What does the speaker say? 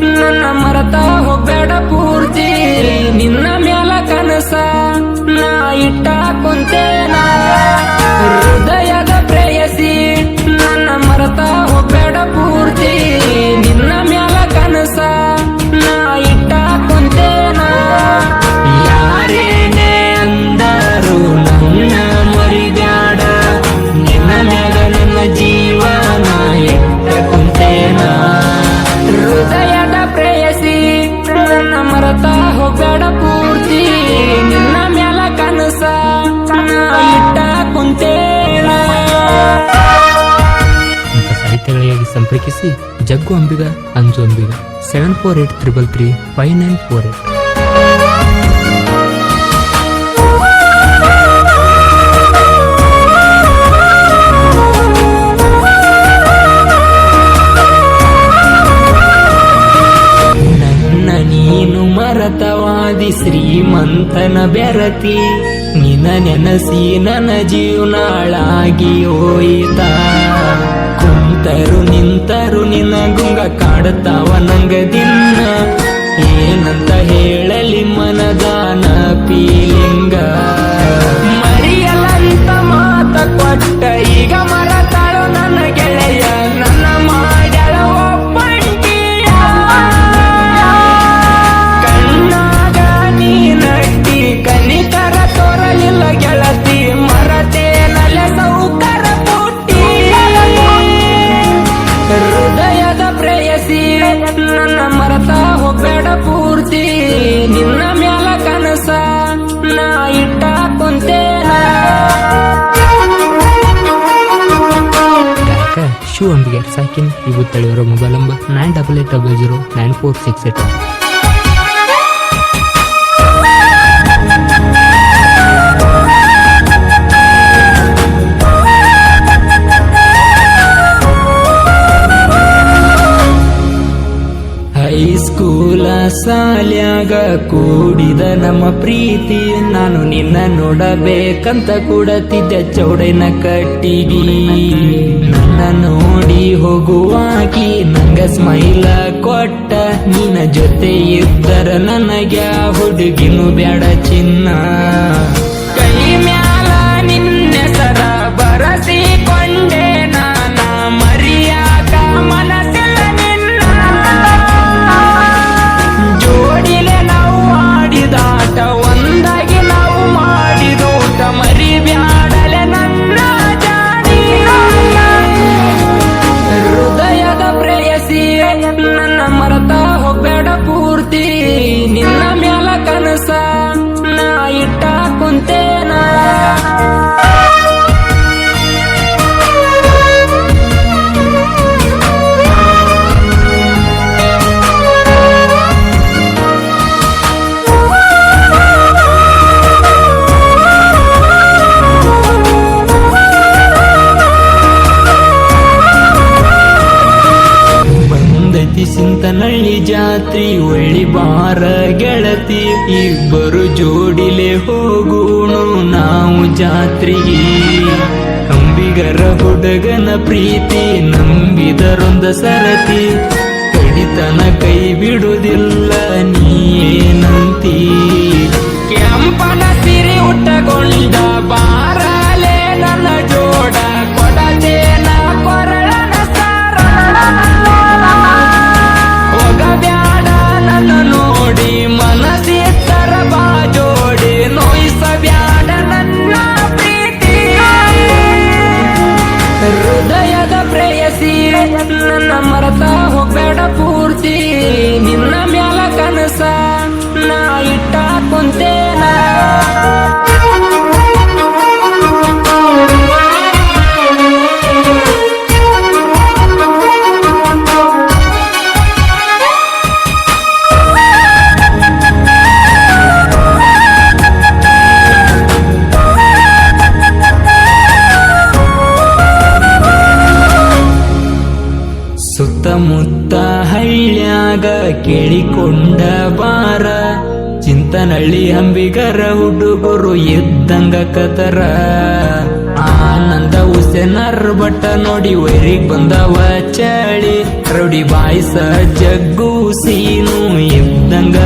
ನನ್ನ ಮರತ ಹೋಗ್ಬೇಡ ಪೂರ್ತಿ. ನಿನ್ನ ಮ್ಯಾಲ ಕನಸ ನಾ ಇಟ್ಟ ಕುಂತೇನ ಸಂಪರ್ಕಿಸಿ Jaggu Ambiga, Anju Ambiga. Seven four eight triple three five nine four eight ನೀನು ಮರತವಾದಿ ಶ್ರೀಮಂತನ ಬೆರತಿ ನಿನ ನೆನಸಿ ನನ್ನ ಜೀವನಾಳಾಗಿ ಹೋಯಿತ. ಕುಂತರು ನಿಂತರು ನಿನ್ನ ಗುಂಗ ಕಾಡುತ್ತಾವ ನಂಗ ಅಂಬಿಗೆ ಸಾಕಿನ್ ಇವು ತಳಿಯವರ mobile number nine double eight double zero nine four six eight ಸಾಲ್ಯಾಗ ಕೂಡಿದ ನಮ್ಮ ಪ್ರೀತಿ ನಾನು ನಿನ್ನ ನೋಡಬೇಕಂತ ಕೂಡತಿದ್ದೆ ಚೌಡೈನ ಕಟ್ಟಿಗಿ ನನ್ನ ನೋಡಿ ಹೋಗುವಾಕಿ ನಂಗ ಸ್ಮೈಲ ಕೊಟ್ಟ. ನಿನ್ನ ಜೊತೆ ಇದ್ದರ ನನಗೆ ಹುಡುಗಿನೂ ಬೇಡ ಚಿನ್ನ. ಬಂದತಿ ಸಿಂತನಳ್ಳಿ ಜಾತ್ರಿ ಒಳ್ಳಿ ಬಾರ ಗೆಳತಿ ಇಬ್ಬರು ಜೋಡಿಲೆ ಹೋಗೋಣ ನಾವು ಜಾತ್ರಿಗೆ. ಕಂಬಿಗರ ಹುಡುಗನ ಪ್ರೀತಿ, ನಂಬಿದರೊಂದ ಸರತಿ. ಕಡಿತನ ಕೈ ಬಿಡುವುದಿಲ್ಲ ನೀನಂತಿ ಕೆಂಪನ ಸಿರಿ ಉಟ್ಟಗೊಂಡ ಬಾರಲೆ ಸುತ್ತಮುತ್ತ ಹಳ್ಳ್ಯಾಗ ಕೇಳಿಕೊಂಡ ಬಾರ ಚಿಂತನಳ್ಳಿ ಅಂಬಿಗರ ಹುಡುಗರು ಎದ್ದಂಗ ಕತರ ಆನಂದ ಉಸನರ್ ಬಟ್ಟ ನೋಡಿ ವೈರಿಗ್ ಬಂದವ ಚಳಿ. ರೌಡಿ ಬಾಯಿಸ ಜಗ್ಗು, ಸೀನು ಇದ್ದಂಗ